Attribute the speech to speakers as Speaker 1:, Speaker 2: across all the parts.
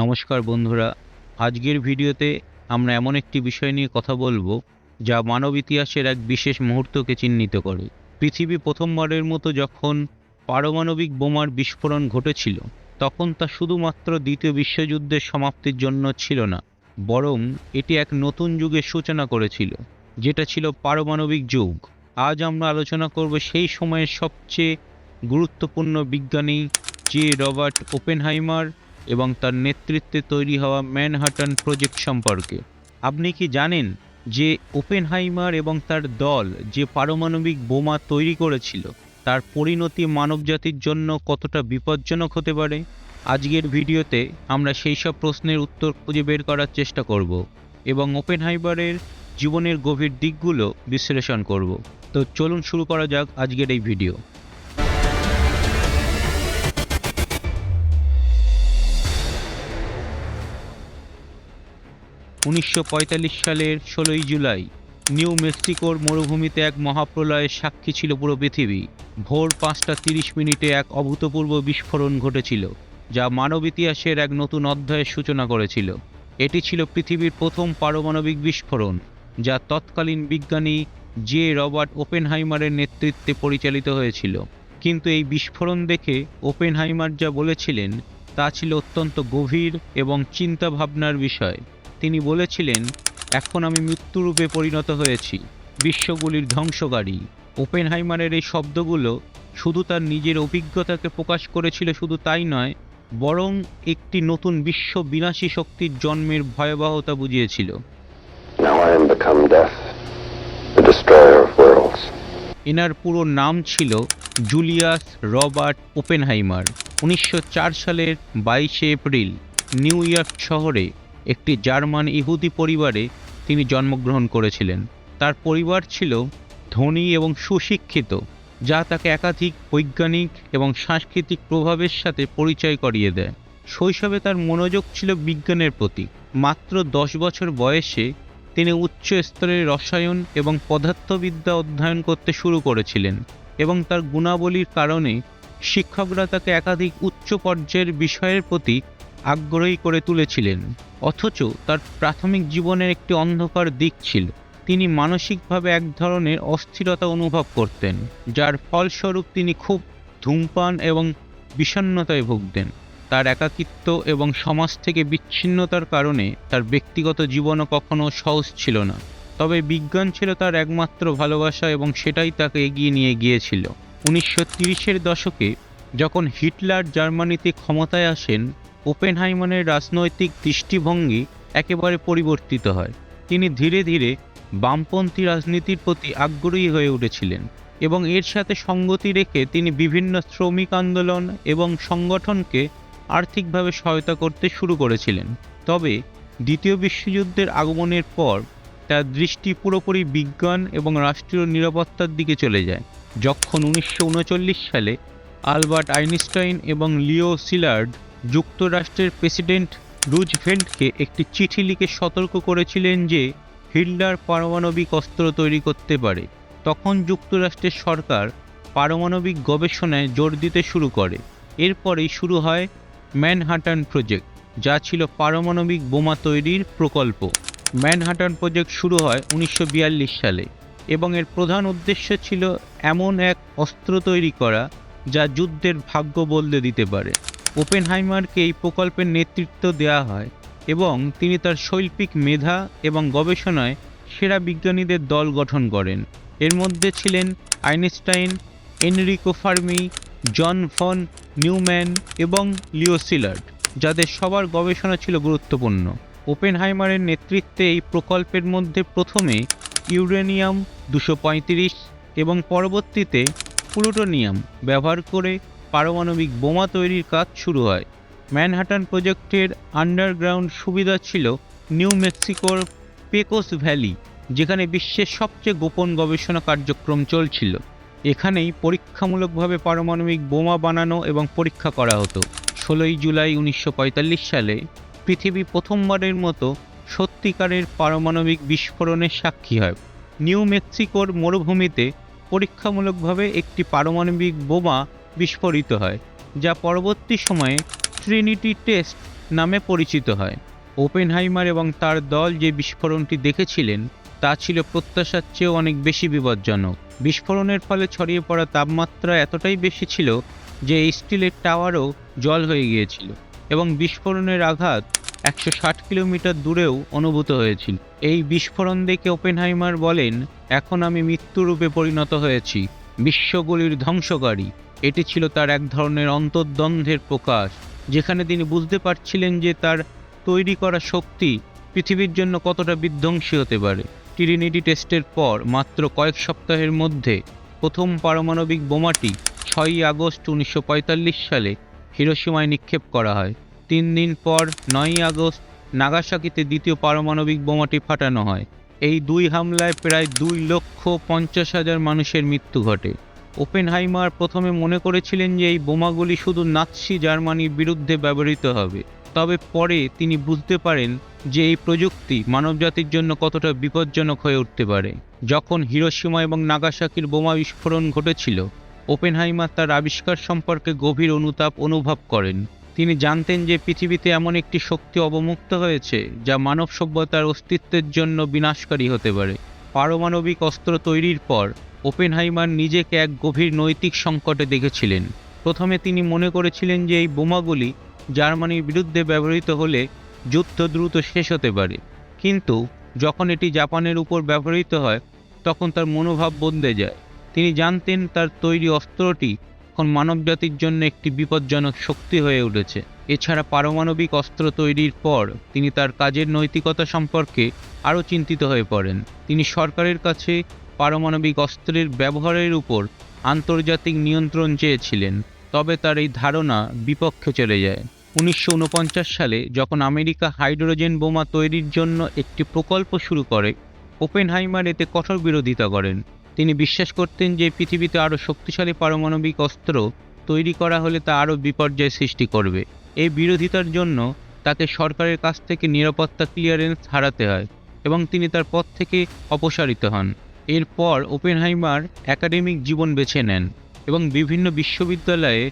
Speaker 1: নমস্কার বন্ধুরা। আজকের ভিডিওতে আমরা এমন একটি বিষয় নিয়ে কথা বলব, যা মানব ইতিহাসের এক বিশেষ মুহূর্তকে চিহ্নিত করে। পৃথিবী প্রথমবারের মতো যখন পারমাণবিক বোমার বিস্ফোরণ ঘটেছিল, তখন তা শুধুমাত্র দ্বিতীয় বিশ্বযুদ্ধের সমাপ্তির জন্য ছিল না, বরং এটি এক নতুন যুগের সূচনা করেছিল, যেটা ছিল পারমাণবিক যুগ। আজ আমরা আলোচনা করব সেই সময়ের সবচেয়ে গুরুত্বপূর্ণ বিজ্ঞানী জে রবার্ট ওপেনহাইমার এবং তার নেতৃত্বে তৈরি হওয়া ম্যানহাটন প্রজেক্ট সম্পর্কে। আপনি কি জানেন যে ওপেনহাইমার এবং তার দল যে পারমাণবিক বোমা তৈরি করেছিল, তার পরিণতি মানবজাতির জন্য কতটা বিপজ্জনক হতে পারে? আজকের ভিডিওতে আমরা সেই সব প্রশ্নের উত্তর খুঁজে বের করার চেষ্টা করব এবং ওপেনহাইমারের জীবনের গভীর দিকগুলো বিশ্লেষণ করব। তো চলুন শুরু করা যাক আজকের এই ভিডিও। উনিশশো পঁয়তাল্লিশ সালের ষোলোই জুলাই, নিউ মেক্সিকোর মরুভূমিতে এক মহাপ্রলয়ের সাক্ষী ছিল পুরো পৃথিবী। ভোর পাঁচটা তিরিশ মিনিটে এক অভূতপূর্ব বিস্ফোরণ ঘটেছিল, যা মানব ইতিহাসের এক নতুন অধ্যায়ের সূচনা করেছিল। এটি ছিল পৃথিবীর প্রথম পারমাণবিক বিস্ফোরণ, যা তৎকালীন বিজ্ঞানী জে রবার্ট ওপেনহাইমারের নেতৃত্বে পরিচালিত হয়েছিল। কিন্তু এই বিস্ফোরণ দেখে ওপেনহাইমার যা বলেছিলেন, তা ছিল অত্যন্ত গভীর এবং চিন্তা ভাবনার বিষয়। তিনি বলেছিলেন এখন আমি মৃত্যুরূপে পরিণত হয়েছি। বিশ্বগুলির ধ্বংসকারী। ওপেনহাইমারের এই শব্দগুলো শুধু তার নিজের অভিজ্ঞতাকে প্রকাশ করেছিল শুধু তাই নয় বরং একটি নতুন বিশ্ব বিনাশী শক্তির জন্মের ভয়াবহতা বুঝিয়েছিল. এনার পুরো নাম ছিল জুলিয়াস রবার্ট ওপেনহাইমার। উনিশশো চার সালের বাইশে এপ্রিল নিউ ইয়র্ক শহরে একটি জার্মান ইহুদি পরিবারে তিনি জন্মগ্রহণ করেছিলেন। তার পরিবার ছিল ধনী এবং সুশিক্ষিত, যা তাকে একাধিক বৈজ্ঞানিক এবং সাংস্কৃতিক প্রভাবের সাথে পরিচয় করিয়ে দেয়। শৈশবে তার মনোযোগ ছিল বিজ্ঞানের প্রতি। মাত্র দশ বছর বয়সে তিনি উচ্চ স্তরের রসায়ন এবং পদার্থবিদ্যা অধ্যয়ন করতে শুরু করেছিলেন এবং তার গুণাবলীর কারণে শিক্ষকরা তাকে একাধিক উচ্চ পর্যায়ের বিষয়ের প্রতি আগ্রহী করে তুলেছিলেন, অথচ তার প্রাথমিক জীবনের একটি অন্ধকার দিক ছিল। তিনি মানসিকভাবে এক ধরনের অস্থিরতা অনুভব করতেন, যার ফলস্বরূপ তিনি খুব ধূমপান এবং বিষণ্ণতায় ভুগতেন। তার একাকিত্ব এবং সমাজ থেকে বিচ্ছিন্নতার কারণে তার ব্যক্তিগত জীবনও কখনো সহজ ছিল না। তবে বিজ্ঞান ছিল তার একমাত্র ভালোবাসা এবং সেটাই তাকে এগিয়ে নিয়ে গিয়েছিল। উনিশশো তিরিশের দশকে যখন হিটলার জার্মানিতে ক্ষমতায় আসেন ওপেনহাইমানের রাজনৈতিক দৃষ্টিভঙ্গি একেবারে পরিবর্তিত হয়। তিনি ধীরে ধীরে বামপন্থী রাজনীতির প্রতি আগ্রহী হয়ে উঠেছিলেন এবং এর সাথে সঙ্গতি রেখে তিনি বিভিন্ন শ্রমিক আন্দোলন এবং সংগঠনকে আর্থিকভাবে সহায়তা করতে শুরু করেছিলেন। তবে দ্বিতীয় বিশ্বযুদ্ধের আগমনের পর তার দৃষ্টি পুরোপুরি বিজ্ঞান এবং রাষ্ট্রীয় নিরাপত্তার দিকে চলে যায়, যখন উনিশশো উনচল্লিশ সালে আলবার্ট আইনস্টাইন এবং লিও সিলার্ড যুক্তরাষ্ট্রের প্রেসিডেন্ট রুজভেল্টকে একটি চিঠি লিখে সতর্ক করেছিলেন যে হিটলার পারমাণবিক অস্ত্র তৈরি করতে পারে। তখন যুক্তরাষ্ট্রের সরকার পারমাণবিক গবেষণায় জোর দিতে শুরু করে। এরপরেই শুরু হয় ম্যানহাটন প্রজেক্ট, যা ছিল পারমাণবিক বোমা তৈরির প্রকল্প। ম্যানহাটন প্রজেক্ট শুরু হয় উনিশশো বিয়াল্লিশ সালে এবং এর প্রধান উদ্দেশ্য ছিল এমন এক অস্ত্র তৈরি করা, যা যুদ্ধের ভাগ্য বদলে দিতে পারে। ওপেনহাইমারকে এই প্রকল্পের নেতৃত্ব দেওয়া হয় এবং তিনি তার শৈল্পিক মেধা এবং গবেষণায় সেরা বিজ্ঞানীদের দল গঠন করেন। এর মধ্যে ছিলেন Einstein, Enrico Fermi, John von Neumann এবং লিও সিলার্ড, যাদের সবার গবেষণা ছিল গুরুত্বপূর্ণ। ওপেনহাইমারের নেতৃত্বে এই প্রকল্পের মধ্যে প্রথমে ইউরেনিয়াম দুশো এবং পরবর্তীতে প্লুটোনিয়াম ব্যবহার করে পারমাণবিক বোমা তৈরির কাজ শুরু হয়। ম্যানহাটন প্রজেক্টের আন্ডারগ্রাউন্ড সুবিধা ছিল নিউ মেক্সিকোর পেকোস ভ্যালি, যেখানে বিশ্বের সবচেয়ে গোপন গবেষণা কার্যক্রম চলছিল। এখানেই পরীক্ষামূলকভাবে পারমাণবিক বোমা বানানো এবং পরীক্ষা করা হতো। ষোলোই জুলাই উনিশশো পঁয়তাল্লিশ সালে পৃথিবী প্রথমবারের মতো সত্যিকারের পারমাণবিক বিস্ফোরণের সাক্ষী হয়। নিউ মেক্সিকোর মরুভূমিতে পরীক্ষামূলকভাবে একটি পারমাণবিক বোমা বিস্ফোরিত হয়, যা পরবর্তী সময়ে ট্রিনিটি টেস্ট নামে পরিচিত হয়। ওপেনহাইমার এবং তার দল যে বিস্ফোরণটি দেখেছিলেন, তা ছিল প্রত্যাশার চেয়েও অনেক বেশি বিপজ্জনক। বিস্ফোরণের ফলে ছড়িয়ে পড়া তাপমাত্রা এতটাই বেশি ছিল যে স্টিলের টাওয়ারও জল হয়ে গিয়েছিল এবং বিস্ফোরণের আঘাত একশো ষাট কিলোমিটার দূরেও অনুভূত হয়েছিল। এই বিস্ফোরণ দেখে ওপেনহাইমার বলেন, এখন আমি মৃত্যুরূপে পরিণত হয়েছি, বিশ্বগুলির ধ্বংসকারী। এটি ছিল তার এক ধরনের অন্তর্দ্বন্দ্বের প্রকাশ, যেখানে তিনি বুঝতে পারছিলেন যে তার তৈরি করা শক্তি পৃথিবীর জন্য কতটা বিধ্বংসী হতে পারে। ট্রিনিটি টেস্টের পর মাত্র কয়েক সপ্তাহের মধ্যে প্রথম পারমাণবিক বোমাটি ছয়ই আগস্ট উনিশশো পঁয়তাল্লিশ সালে হিরোসীমায় নিক্ষেপ করা হয়। তিন দিন পর নয়ই আগস্ট নাগাসাকিতে দ্বিতীয় পারমাণবিক বোমাটি ফাটানো হয়। এই দুই হামলায় প্রায় দুই লক্ষ পঞ্চাশ হাজার মানুষের মৃত্যু ঘটে। ওপেনহাইমার প্রথমে মনে করেছিলেন যে এই বোমাগুলি শুধু নাৎসি জার্মানির বিরুদ্ধে ব্যবহৃত হবে, তবে পরে তিনি বুঝতে পারেন যে এই প্রযুক্তি মানবজাতির জন্য কতটা বিপজ্জনক হয়ে উঠতে পারে। যখন হিরোসীমা এবং নাগাসাকির বোমা বিস্ফোরণ ঘটেছিল, ওপেনহাইমার তার আবিষ্কার সম্পর্কে গভীর অনুতাপ অনুভব করেন। তিনি জানতেন যে পৃথিবীতে এমন একটি শক্তি অবমুক্ত হয়েছে, যা মানব সভ্যতার অস্তিত্বের জন্য বিনাশকারী হতে পারে। পারমাণবিক অস্ত্র তৈরির পর ওপেনহাইমার নিজেকে এক গভীর নৈতিক সংকটে দেখেছিলেন। প্রথমে তিনি মনে করেছিলেন যে এই বোমাগুলি জার্মানির বিরুদ্ধে ব্যবহৃত হলে যুদ্ধ দ্রুত শেষ হতে পারে। কিন্তু যখন এটি জাপানের উপর ব্যবহৃত হয়, তখন তার মনোভাব বদলে যায়। তিনি জানতেন তার তৈরি অস্ত্রটি এখন মানবজাতির জন্য একটি বিপজ্জনক শক্তি হয়ে উঠেছে। এছাড়া পারমাণবিক অস্ত্র তৈরির পর তিনি তার কাজের নৈতিকতা সম্পর্কে আরও চিন্তিত হয়ে পড়েন। তিনি সরকারের কাছে পারমাণবিক অস্ত্রের ব্যবহারের উপর আন্তর্জাতিক নিয়ন্ত্রণ চেয়েছিলেন, তবে তার এই ধারণা বিপক্ষে চলে যায়। উনিশশো ঊনপঞ্চাশ সালে যখন আমেরিকা হাইড্রোজেন বোমা তৈরির জন্য একটি প্রকল্প শুরু করে, ওপেনহাইমার এতে কঠোর বিরোধিতা করেন। তিনি বিশ্বাস করতেন যে পৃথিবীতে আরও শক্তিশালী পারমাণবিক অস্ত্র তৈরি করা হলে তা আরও বিপর্যয় সৃষ্টি করবে। এই বিরোধিতার জন্য তাকে সরকারের কাছ থেকে নিরাপত্তা ক্লিয়ারেন্স হারাতে হয় এবং তিনি তার পদ থেকে অপসারিত হন। এরপর ওপেনহাইমার একাডেমিক জীবন বেছে নেন এবং বিভিন্ন বিশ্ববিদ্যালয়ে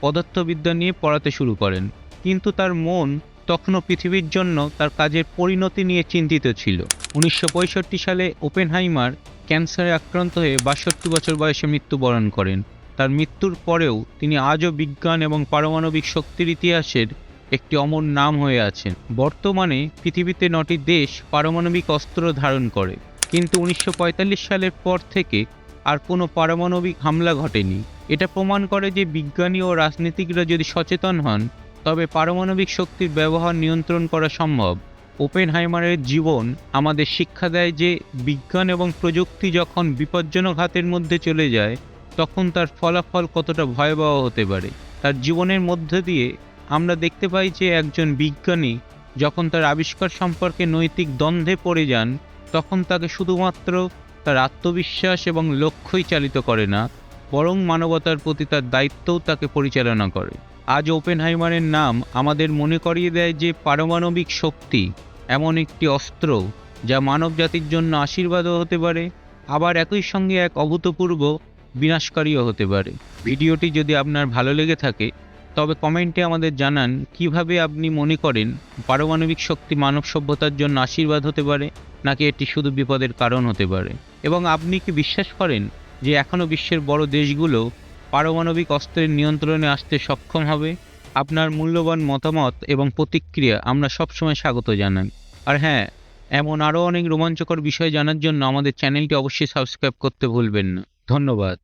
Speaker 1: পদার্থবিদ্যা নিয়ে পড়াতে শুরু করেন। কিন্তু তার মন তখনও পৃথিবীর জন্য তার কাজের পরিণতি নিয়ে চিন্তিত ছিল। উনিশশো পঁয়ষট্টি সালে ওপেনহাইমার ক্যান্সারে আক্রান্ত হয়ে বাষট্টি বছর বয়সে মৃত্যুবরণ করেন। তার মৃত্যুর পরেও তিনি আজও বিজ্ঞান এবং পারমাণবিক শক্তির ইতিহাসের একটি অমর নাম হয়ে আছেন। বর্তমানে পৃথিবীতে নটি দেশ পারমাণবিক অস্ত্র ধারণ করে। কিন্তু উনিশশো পঁয়তাল্লিশ সালের পর থেকে আর কোনো পারমাণবিক হামলা ঘটেনি। এটা প্রমাণ করে যে বিজ্ঞানী ও রাজনীতিকরা যদি সচেতন হন, তবে পারমাণবিক শক্তির ব্যবহার নিয়ন্ত্রণ করা সম্ভব। ওপেনহাইমারের জীবন আমাদের শিক্ষা দেয় যে বিজ্ঞান এবং প্রযুক্তি যখন বিপজ্জনক হাতের মধ্যে চলে যায়, তখন তার ফলাফল কতটা ভয়াবহ হতে পারে। তার জীবনের মধ্যে দিয়ে আমরা দেখতে পাই যে একজন বিজ্ঞানী যখন তার আবিষ্কার সম্পর্কে নৈতিক দ্বন্দ্বে পড়ে যান তখন তাকে শুধুমাত্র তার আত্মবিশ্বাস এবং লক্ষ্যই চালিত করে না, বরং মানবতার প্রতি তার দায়িত্বও তাকে পরিচালনা করে। আজ ওপেনহাইমারের নাম আমাদের মনে করিয়ে দেয় যে পারমাণবিক শক্তি এমন একটি অস্ত্র যা মানব জাতির জন্য আশীর্বাদও হতে পারে, আবার একই সঙ্গে এক অভূতপূর্ব বিনাশকারীও হতে পারে। ভিডিওটি যদি আপনার ভালো লেগে থাকে তবে কমেন্টে আমাদের জানান, কীভাবে আপনি মনে করেন পারমাণবিক শক্তি মানব সভ্যতার জন্য আশীর্বাদ হতে পারে, নাকি এটি শুধু বিপদের কারণ হতে পারে? এবং আপনি কি বিশ্বাস করেন যে এখনও বিশ্বের বড় দেশগুলো পারমাণবিক অস্ত্রের নিয়ন্ত্রণে আসতে সক্ষম হবে? আপনার মূল্যবান মতামত এবং প্রতিক্রিয়া আমরা সবসময় স্বাগত জানান আর হ্যাঁ এমন আরও অনেক রোমাঞ্চকর বিষয় জানার জন্য আমাদের চ্যানেলটি অবশ্যই সাবস্ক্রাইব করতে ভুলবেন না। ধন্যবাদ।